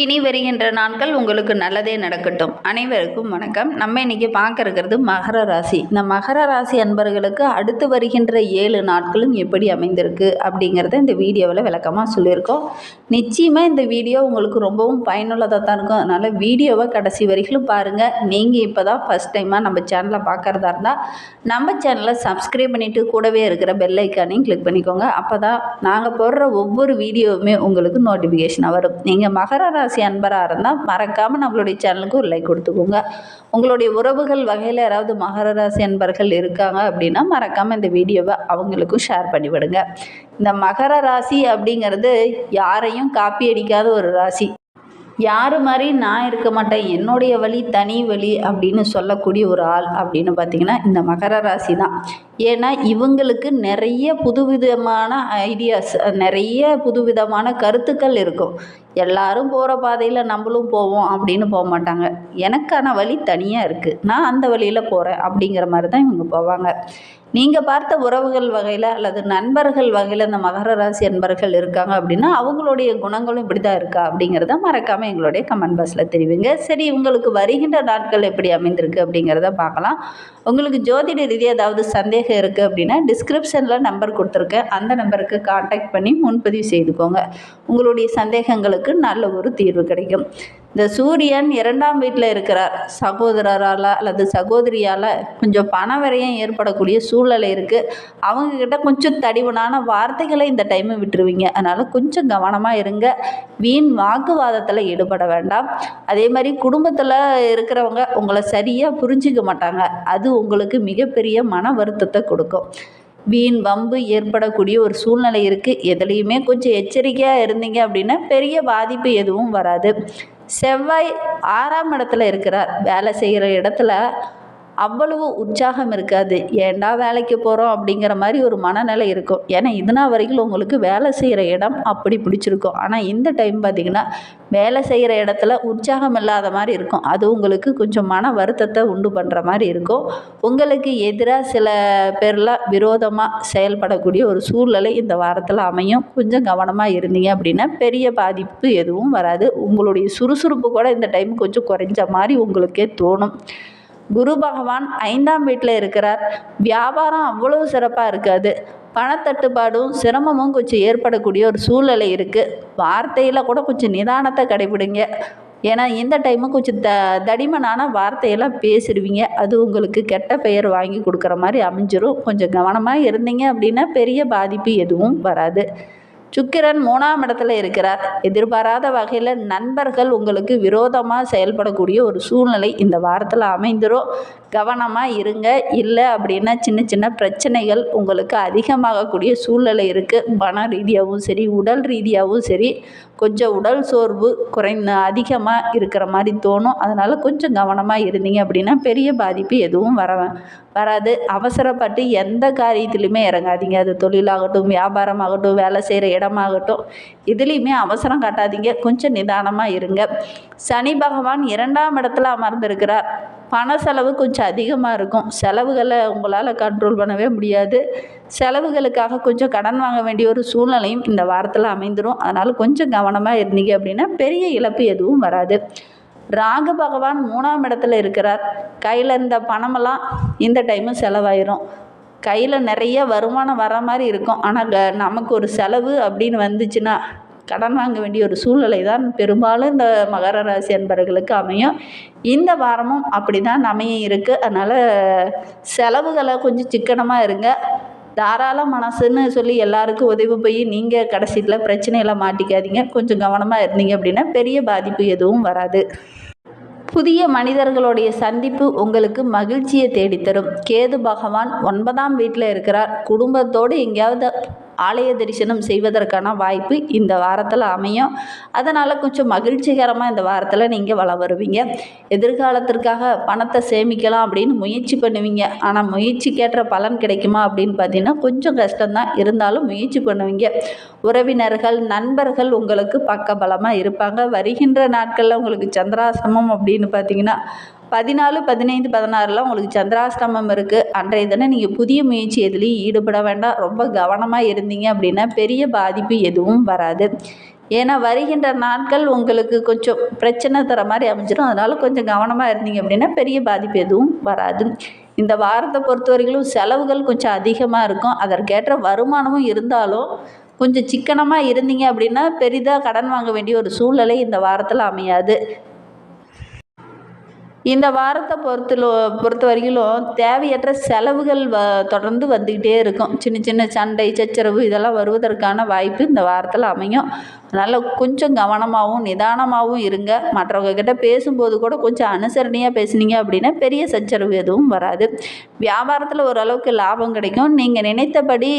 இனி வருகின்ற நாட்கள் உங்களுக்கு நல்லதே நடக்கட்டும். அனைவருக்கும் வணக்கம். நம்ம இன்னைக்கு பார்க்க இருக்கிறது மகர ராசி. இந்த மகர ராசி அன்பர்களுக்கு அடுத்து வருகின்ற ஏழு நாட்களும் எப்படி அமைந்திருக்கு அப்படிங்கிறத இந்த வீடியோவில் விளக்கமாக சொல்லியிருக்கோம். நிச்சயமாக இந்த வீடியோ உங்களுக்கு ரொம்பவும் பயனுள்ளதாக தான் இருக்கும். அதனால் வீடியோவை கடைசி வரைக்கும் பாருங்கள் நீங்கள் இப்போ தான் ஃபஸ்ட் டைமாக நம்ம சேனலை பார்க்குறதா இருந்தால் நம்ம சேனலை சப்ஸ்கிரைப் பண்ணிவிட்டு கூடவே இருக்கிற பெல் ஐக்கானையும் கிளிக் பண்ணிக்கோங்க. அப்போ தான் நாங்கள் போடுற ஒவ்வொரு வீடியோவுமே உங்களுக்கு நோட்டிஃபிகேஷனாக வரும். நீங்கள் மகர ராசி அன்பராக இருந்தால் மறக்காமல் நம்மளுடைய சேனலுக்கு ஒரு லைக் கொடுத்துக்கோங்க. உங்களுடைய உறவுகள் வகையில் யாராவது மகர ராசி அன்பர்கள் இருக்காங்க அப்படின்னா மறக்காமல் இந்த வீடியோவை அவங்களுக்கும் ஷேர் பண்ணிவிடுங்க. இந்த மகர ராசி அப்படிங்கிறது யாரையும் காப்பி அடிக்காத ஒரு ராசி. யார் மாதிரி நான் இருக்க மாட்டேன் என்னுடைய வழி தனி வழி அப்படின்னு சொல்லக்கூடிய ஒரு ஆள் அப்படின்னு பார்த்தீங்கன்னா இந்த மகர ராசி தான். ஏன்னா இவங்களுக்கு நிறைய புதுவிதமான ஐடியாஸ் நிறைய புதுவிதமான கருத்துக்கள் இருக்கும். எல்லாரும் போகிற பாதையில் நம்மளும் போவோம் அப்படின்னு போக மாட்டாங்க. எனக்கான வழி தனியாக இருக்குது நான் அந்த வழியில் போகிறேன் அப்படிங்கிற மாதிரி தான் இவங்க போவாங்க. நீங்கள் பார்த்த உறவுகள் வகையில் அல்லது நண்பர்கள் வகையில் இந்த மகர ராசி நண்பர்கள் இருக்காங்க அப்படின்னா அவங்களுடைய குணங்களும் இப்படி தான் இருக்கா அப்படிங்கிறத மறக்காமல் எங்களுடைய கமெண்ட் பாக்ஸில் தெரிவிங்க. சரி உங்களுக்கு வருகின்ற நாட்கள் எப்படி அமைந்திருக்கு அப்படிங்கிறத பார்க்கலாம். உங்களுக்கு ஜோதிட ரீதியாக ஏதாவது சந்தேகம் இருக்குது அப்படின்னா டிஸ்கிரிப்ஷனில் நம்பர் கொடுத்துருக்கேன் அந்த நம்பருக்கு காண்டாக்ட் பண்ணி முன்பதிவு செய்துக்கோங்க. உங்களுடைய சந்தேகங்களுக்கு நல்ல ஒரு தீர்வு கிடைக்கும். இந்த சூரியன் இரண்டாம் வீட்டில் இருக்கிறார். சகோதரரால் அல்லது சகோதரியால் கொஞ்சம் பண விரயம் ஏற்படக்கூடிய சூழ்நிலை இருக்குது அவங்கக்கிட்ட கொஞ்சம் தடிவனான வார்த்தைகளை இந்த டைமு விட்டுருவீங்க. அதனால் கொஞ்சம் கவனமாக இருங்க. வீண் வாக்குவாதத்தில் ஈடுபட வேண்டாம். அதே மாதிரி குடும்பத்தில் இருக்கிறவங்க உங்களை சரியாக புரிஞ்சிக்க மாட்டாங்க. அது உங்களுக்கு மிகப்பெரிய மன வருத்தத்தை கொடுக்கும். வீண் வம்பு ஏற்படக்கூடிய ஒரு சூழ்நிலை இருக்குது எதுலேயுமே கொஞ்சம் எச்சரிக்கையாக இருந்தீங்க அப்படின்னா பெரிய பாதிப்பு எதுவும் வராது. செவ்வாய் ஆறாம் இடத்துல இருக்கிறார். வேலை செய்கிற இடத்துல அவ்வளவு உற்சாகம் இருக்காது. ஏன்டா வேலைக்கு போகிறோம் அப்படிங்கிற மாதிரி ஒரு மனநிலை இருக்கும். ஏன்னா இதுனா வரைக்கும் உங்களுக்கு வேலை செய்கிற இடம் அப்படி பிடிச்சிருக்கும். ஆனால் இந்த டைம் பார்த்திங்கன்னா வேலை செய்கிற இடத்துல உற்சாகம் இல்லாத மாதிரி இருக்கும். அது உங்களுக்கு கொஞ்சம் மன வருத்தத்தை உண்டு பண்ணுற மாதிரி இருக்கும். உங்களுக்கு எதிராக சில பேர்லாம் விரோதமாக செயல்படக்கூடிய ஒரு சூழ்நிலை இந்த வாரத்தில் அமையும். கொஞ்சம் கவனமாக இருந்தீங்க அப்படின்னா பெரிய பாதிப்பு எதுவும் வராது. உங்களுடைய சுறுசுறுப்பு கூட இந்த டைம் கொஞ்சம் குறைஞ்ச மாதிரி உங்களுக்கே தோணும். குரு பகவான் ஐந்தாம் வீட்டில் இருக்கிறார். வியாபாரம் அவ்வளவு சிறப்பாக இருக்காது. பணத்தட்டுப்பாடும் சிரமமும் கொஞ்சம் ஏற்படக்கூடிய ஒரு சூழ்நிலை இருக்குது வார்த்தையில் கூட கொஞ்சம் நிதானத்தை கடைபிடிங்க. ஏன்னா இந்த டைமு கொஞ்சம் த தடிமனான வார்த்தையெல்லாம் பேசிடுவீங்க. அது உங்களுக்கு கெட்ட பெயர் வாங்கி கொடுக்குற மாதிரி அமைஞ்சிரும். கொஞ்சம் கவனமாக இருந்தீங்க அப்படின்னா பெரிய பாதிப்பு எதுவும் வராது. சுக்கிரன் மூணாம் இடத்துல இருக்கிறார். எதிர்பாராத வகையில் நண்பர்கள் உங்களுக்கு விரோதமாக செயல்படக்கூடிய ஒரு சூழ்நிலை இந்த வாரத்தில் அமைந்துடும் கவனமாக இருங்க. இல்லை அப்படின்னா சின்ன சின்ன பிரச்சனைகள் உங்களுக்கு அதிகமாகக்கூடிய சூழ்நிலை இருக்குது பண ரீதியாகவும் சரி உடல் ரீதியாகவும் சரி கொஞ்சம் உடல் சோர்வு குறைந்த அதிகமாக இருக்கிற மாதிரி தோணும். அதனால் கொஞ்சம் கவனமாக இருந்தீங்க அப்படின்னா பெரிய பாதிப்பு எதுவும் வர வராது. அவசரப்பட்டு எந்த காரியத்திலையுமே இறங்காதீங்க. அது தொழிலாகட்டும் வியாபாரமாகட்டும் வேலை செய்கிற இடமாகட்டும் இதுலேயுமே அவசரம் காட்டாதீங்க. கொஞ்சம் நிதானமாக இருங்க. சனி பகவான் இரண்டாம் இடத்துல அமர்ந்திருக்கிறார். பண செலவு கொஞ்சம் அதிகமாக இருக்கும். செலவுகளை உங்களால் கண்ட்ரோல் பண்ணவே முடியாது. செலவுகளுக்காக கொஞ்சம் கடன் வாங்க வேண்டிய ஒரு சூழ்நிலையும் இந்த வாரத்தில் அமைந்துடும் அதனால் கொஞ்சம் கவனமாக இருந்தீங்க அப்படின்னா பெரிய இழப்பு எதுவும் வராது. ராகு பகவான் மூணாம் இடத்துல இருக்கிறார். கையில் இருந்த பணமெல்லாம் இந்த டைமு செலவாயிரும். கையில் நிறைய வருமானம் வர மாதிரி இருக்கும். ஆனால் நமக்கு ஒரு செலவு அப்படின்னு வந்துச்சுன்னா கடன் வாங்க வேண்டிய ஒரு சூழ்நிலை தான் பெரும்பாலும் இந்த மகர ராசி அன்பர்களுக்கு அமையும். இந்த வாரமும் அப்படி தான் அமைய இருக்குது அதனால் செலவுகளை கொஞ்சம் சிக்கனமாக இருங்க. தாராள மனசுன்னு சொல்லி எல்லாருக்கும் உதவி போய் நீங்கள் கடைசியில் பிரச்சனையில் மாட்டிக்காதீங்க. கொஞ்சம் கவனமாக இருந்தீங்க அப்படின்னா பெரிய பாதிப்பு எதுவும் வராது. புதிய மனிதர்களுடைய சந்திப்பு உங்களுக்கு மகிழ்ச்சியை தேடித்தரும். கேது பகவான் ஒன்பதாம் வீட்டில் இருக்கிறார். குடும்பத்தோடு எங்கேயாவது ஆலய தரிசனம் செய்வதற்கான வாய்ப்பு இந்த வாரத்தில் அமையும். அதனால் கொஞ்சம் மகிழ்ச்சிகரமாக இந்த வாரத்தில் நீங்கள் வள வருவீங்க. எதிர்காலத்திற்காக பணத்தை சேமிக்கலாம் அப்படின்னு முயற்சி பண்ணுவீங்க. ஆனால் முயற்சிக்கேற்ற பலன் கிடைக்குமா அப்படின்னு பார்த்தீங்கன்னா கொஞ்சம் கஷ்டம்தான். இருந்தாலும் முயற்சி பண்ணுவீங்க. உறவினர்கள் நண்பர்கள் உங்களுக்கு பக்கபலமாக இருப்பாங்க. வருகின்ற நாட்களில் உங்களுக்கு சந்திராசிரமம் அப்படின்னு பார்த்தீங்கன்னா பதினாலு பதினைந்து பதினாறுலாம் உங்களுக்கு சந்திராஷ்டமம் இருக்குது அன்றைய தினம் நீங்கள் புதிய முயற்சி எதுலேயும் ஈடுபட வேண்டாம். ரொம்ப கவனமாக இருந்தீங்க அப்படின்னா பெரிய பாதிப்பு எதுவும் வராது. ஏன்னா வருகின்ற நாட்கள் உங்களுக்கு கொஞ்சம் பிரச்சனை தர மாதிரி அமைஞ்சிடும் அதனால் கொஞ்சம் கவனமாக இருந்தீங்க அப்படின்னா பெரிய பாதிப்பு எதுவும் வராது. இந்த வாரத்தை பொறுத்தவரையிலும் செலவுகள் கொஞ்சம் அதிகமாக இருக்கும். அதற்கேற்ற வருமானமும் இருந்தாலும் கொஞ்சம் சிக்கனமாக இருந்தீங்க அப்படின்னா பெரிதாக கடன் வாங்க வேண்டிய ஒரு சூழ்நிலை இந்த வாரத்தில் அமையாது. இந்த வாரத்தை பொறுத்தல பொறுத்த வரையிலும் தேவையற்ற செலவுகள் வ தொடர்ந்து வந்துக்கிட்டே இருக்கும். சின்ன சின்ன சண்டை சச்சரவு இதெல்லாம் வருவதற்கான வாய்ப்பு இந்த வாரத்தில் அமையும். அதனால் கொஞ்சம் கவனமாகவும் நிதானமாகவும் இருங்க. மற்றவங்கக்கிட்ட பேசும்போது கூட கொஞ்சம் அனுசரணையாக பேசுனீங்க அப்படின்னா பெரிய சச்சரவு எதுவும் வராது. வியாபாரத்தில் ஓரளவுக்கு லாபம் கிடைக்கும். நீங்கள் நினைத்தபடி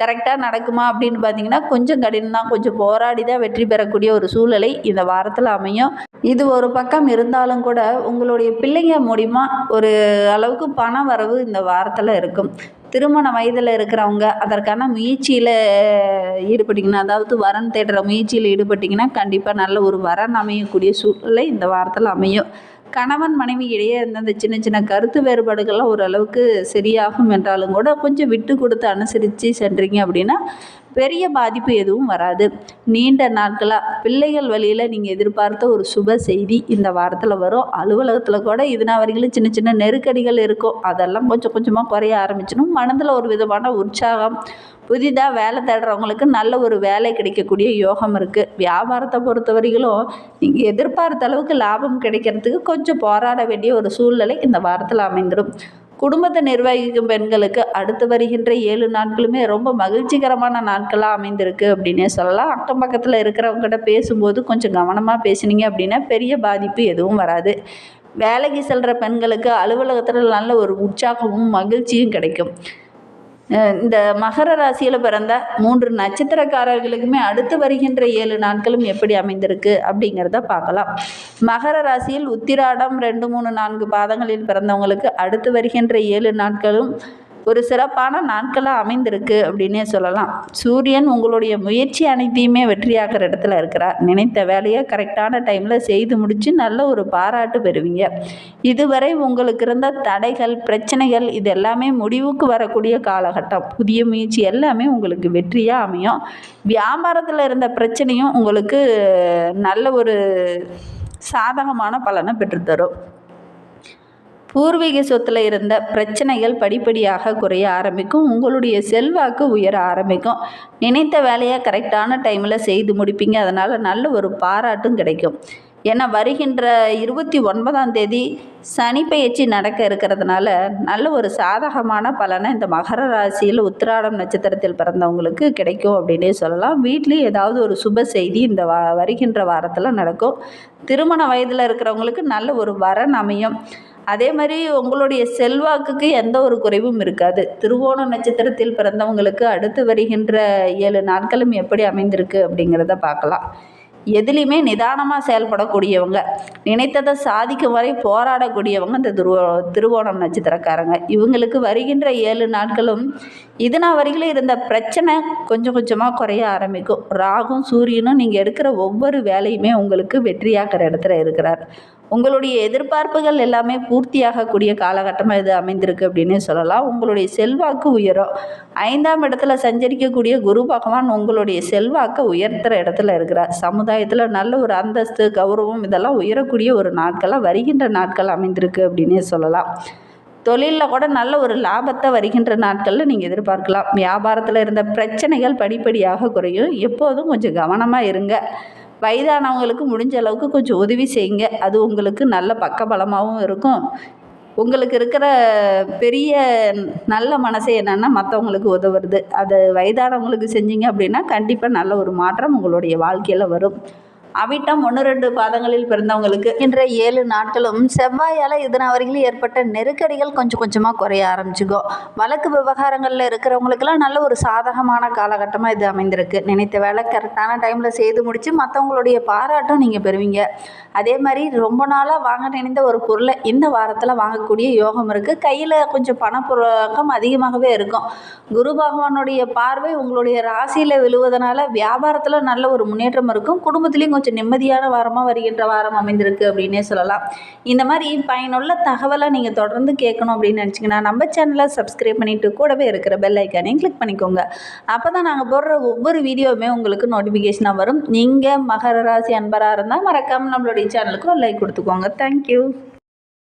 கரெக்டாக நடக்குமா அப்படின்னு பார்த்தீங்கன்னா கொஞ்சம் கடினம் தான் கொஞ்சம் போராடி தான் வெற்றி பெறக்கூடிய ஒரு சூழ்நிலை இந்த வாரத்தில் அமையும். இது ஒரு பக்கம் இருந்தாலும் கூட உங்களுடைய பிள்ளைங்க மூலிமா ஒரு அளவுக்கு பண வரவு இந்த வாரத்தில் இருக்கும். திருமண வயதில் இருக்கிறவங்க அதற்கான முயற்சியில் ஈடுபட்டிங்கன்னா அதாவது வரன் தேடுற முயற்சியில் ஈடுபட்டிங்கன்னா கண்டிப்பாக நல்ல ஒரு வரன் அமையக்கூடிய சூழ்நிலை இந்த வாரத்தில் அமையும். கணவன் மனைவி இடையே இருந்த அந்த சின்ன சின்ன கருத்து வேறுபாடுகள்லாம் ஓரளவுக்கு சரியாகும் என்றாலும் கூட கொஞ்சம் விட்டு கொடுத்து அனுசரித்து சென்றீங்க அப்படின்னா பெரிய பாதிப்பு எதுவும் வராது. நீண்ட நாட்களாக பிள்ளைகள் வழியில் நீங்கள் எதிர்பார்த்த ஒரு சுப செய்தி இந்த வாரத்தில் வரும். அலுவலகத்தில் கூட இதுனா வரைக்கும் சின்ன சின்ன நெருக்கடிகள் இருக்கும். அதெல்லாம் கொஞ்சம் கொஞ்சமாக குறைய ஆரம்பிச்சிடும். மனதில் ஒரு விதமான உற்சாகம் புதிதாக வேலை தேடுறவங்களுக்கு நல்ல ஒரு வேலை கிடைக்கக்கூடிய யோகம் இருக்குது வியாபாரத்தை பொறுத்த வரையிலும் நீங்கள் எதிர்பார்த்த அளவுக்கு லாபம் கிடைக்கிறதுக்கு கொஞ்சம் போராட வேண்டிய ஒரு சூழ்நிலை இந்த வாரத்தில் அமைந்துடும் குடும்பத்தை நிர்வகிக்கும் பெண்களுக்கு அடுத்து வருகின்ற ஏழு நாட்களுமே ரொம்ப மகிழ்ச்சிகரமான நாட்களாக அமைந்திருக்கு அப்படின்னே சொல்லலாம். அக்கம் பக்கத்தில் இருக்கிறவங்ககிட்ட பேசும்போது கொஞ்சம் கவனமாக பேசுனீங்க அப்படின்னா பெரிய பாதிப்பு எதுவும் வராது. வேலைக்கு செல்கிற பெண்களுக்கு அலுவலகத்தில் நல்ல ஒரு உற்சாகமும் மகிழ்ச்சியும் கிடைக்கும். இந்த மகர ராசியில் பிறந்த மூன்று நட்சத்திரக்காரர்களுக்குமே அடுத்து வருகின்ற ஏழு நாட்களும் எப்படி அமைந்திருக்கு அப்படிங்கிறத பார்க்கலாம். மகர ராசியில் உத்திராடம் ரெண்டு மூணு நான்கு பாதங்களில் பிறந்தவங்களுக்கு அடுத்து வருகின்ற ஏழு நாட்களும் ஒரு சிறப்பான நாட்களாக அமைந்திருக்கு அப்படின்னே சொல்லலாம். சூரியன் உங்களுடைய முயற்சி அனைத்தையுமே வெற்றியாகிற இடத்துல இருக்கிறார். நினைத்த வேலையை கரெக்டான டைமில் செய்து முடித்து நல்ல ஒரு பாராட்டு பெறுவீங்க. இதுவரை உங்களுக்கு இருந்த தடைகள் பிரச்சனைகள் இது எல்லாமே முடிவுக்கு வரக்கூடிய காலகட்டம். புதிய முயற்சி எல்லாமே உங்களுக்கு வெற்றியாக அமையும். வியாபாரத்தில் இருந்த பிரச்சனையும் உங்களுக்கு நல்ல ஒரு சாதகமான பலனை பெற்றுத்தரும். பூர்வீக சொத்தில் இருந்த பிரச்சனைகள் படிப்படியாக குறைய ஆரம்பிக்கும். உங்களுடைய செல்வாக்கு உயர ஆரம்பிக்கும். நினைத்த வேலையை கரெக்டான டைமில் செய்து முடிப்பீங்க. அதனால் நல்ல ஒரு பாராட்டும் கிடைக்கும். ஏன்னா வருகின்ற இருபத்தி ஒன்பதாம் தேதி சனி பயிற்சி நடக்க இருக்கிறதுனால நல்ல ஒரு சாதகமான பலனை இந்த மகர ராசியில் உத்திராடம் நட்சத்திரத்தில் பிறந்தவங்களுக்கு கிடைக்கும் அப்படின்னே சொல்லலாம். வீட்லேயும் ஏதாவது ஒரு சுப செய்தி இந்த வா வருகின்ற வாரத்தில் நடக்கும். திருமண வயதில் இருக்கிறவங்களுக்கு நல்ல ஒரு வரன் அமையும். அதே மாதிரி உங்களுடைய செல்வாக்குக்கு எந்த ஒரு குறைவும் இருக்காது. திருவோண நட்சத்திரத்தில் பிறந்தவங்களுக்கு அடுத்து வருகின்ற ஏழு நாட்களும் எப்படி அமைந்திருக்கு அப்படிங்கிறத பார்க்கலாம். எதுலேயுமே நிதானமாக செயல்படக்கூடியவங்க நினைத்ததை சாதிக்கும் வரை போராடக்கூடியவங்க இந்த துருவ திருவோணம் நட்சத்திரக்காரங்க. இவங்களுக்கு வருகின்ற ஏழு நாட்களும் இதுனா வரையிலும் இருந்த பிரச்சனை கொஞ்சம் கொஞ்சமாக குறைய ஆரம்பிக்கும். ராகும் சூரியனும் நீங்கள் எடுக்கிற ஒவ்வொரு வேலையுமே உங்களுக்கு வெற்றியாக்கிற இடத்துல இருக்கிறார். உங்களுடைய எதிர்பார்ப்புகள் எல்லாமே பூர்த்தியாகக்கூடிய காலகட்டமாக இது அமைந்திருக்கு அப்படின்னு சொல்லலாம். உங்களுடைய செல்வாக்கு உயரும். ஐந்தாம் இடத்துல சஞ்சரிக்கக்கூடிய குரு பகவான் உங்களுடைய செல்வாக்கை உயர்த்துகிற இடத்துல இருக்கிறார். சமுதாயத்தில் நல்ல ஒரு அந்தஸ்து கௌரவம் இதெல்லாம் உயரக்கூடிய ஒரு நாட்களாக வருகின்ற நாட்கள் அமைந்திருக்கு அப்படின்னே சொல்லலாம். தொழிலில் கூட நல்ல ஒரு லாபத்தை வருகின்ற நாட்களில் நீங்கள் எதிர்பார்க்கலாம். வியாபாரத்தில் இருந்த பிரச்சனைகள் படிப்படியாக குறையும். எப்போதும் கொஞ்சம் கவனமாக இருங்க. வயதானவங்களுக்கு முடிஞ்ச அளவுக்கு கொஞ்சம் உதவி செய்யுங்க. அது உங்களுக்கு நல்ல பக்கபலமாகவும் இருக்கும். உங்களுக்கு இருக்கிற பெரிய நல்ல மனசு என்னென்னா மற்றவங்களுக்கு உதவுறது. அது வயதானவங்களுக்கு செஞ்சீங்க அப்படின்னா கண்டிப்பாக நல்ல ஒரு மாற்றம் உங்களுடைய வாழ்க்கையில் வரும். அவிட்டம் ஒன்று ரெண்டு பாதங்களில் பிறந்தவங்களுக்கு. இன்ற ஏழு நாட்களும் செவ்வாயால் இதன வரையிலும் ஏற்பட்ட நெருக்கடிகள் கொஞ்சம் கொஞ்சமாக குறைய ஆரம்பிச்சுக்கோ. வழக்கு விவகாரங்களில் இருக்கிறவங்களுக்கெல்லாம் நல்ல ஒரு சாதகமான காலகட்டமாக இது அமைந்திருக்கு. நினைத்த வேலை கரெக்டான டைமில் செய்து முடித்து மற்றவங்களுடைய பாராட்டும் நீங்கள் பெறுவீங்க. அதே மாதிரி ரொம்ப நாளாக வாங்க நினைந்த ஒரு பொருளை இந்த வாரத்தில் வாங்கக்கூடிய யோகம் இருக்குது கையில் கொஞ்சம் பணப்புழக்கம் அதிகமாகவே இருக்கும். குரு பகவானுடைய பார்வை உங்களுடைய ராசியில் விழுவதனால வியாபாரத்தில் நல்ல ஒரு முன்னேற்றம் இருக்கும். குடும்பத்துலேயும் கொஞ்சம் கொஞ்சம் நிம்மதியான வாரமாக வருகின்ற வாரம் அமைந்திருக்கு அப்படின்னே சொல்லலாம். இந்த மாதிரி பயனுள்ள தகவலை நீங்கள் தொடர்ந்து கேட்கணும் அப்படின்னு நினச்சிங்கன்னா நம்ம சேனலை சப்ஸ்கிரைப் பண்ணிவிட்டு கூடவே இருக்கிற பெல் ஐக்கானையும் கிளிக் பண்ணிக்கோங்க. அப்போ தான் நாங்கள் போடுற ஒவ்வொரு வீடியோவுமே உங்களுக்கு நோட்டிஃபிகேஷனாக வரும். நீங்கள் மகர ராசி அன்பராக இருந்தால் மறக்காமல் நம்மளுடைய சேனலுக்கு ஒரு லைக் கொடுத்துக்கோங்க. தேங்க்யூ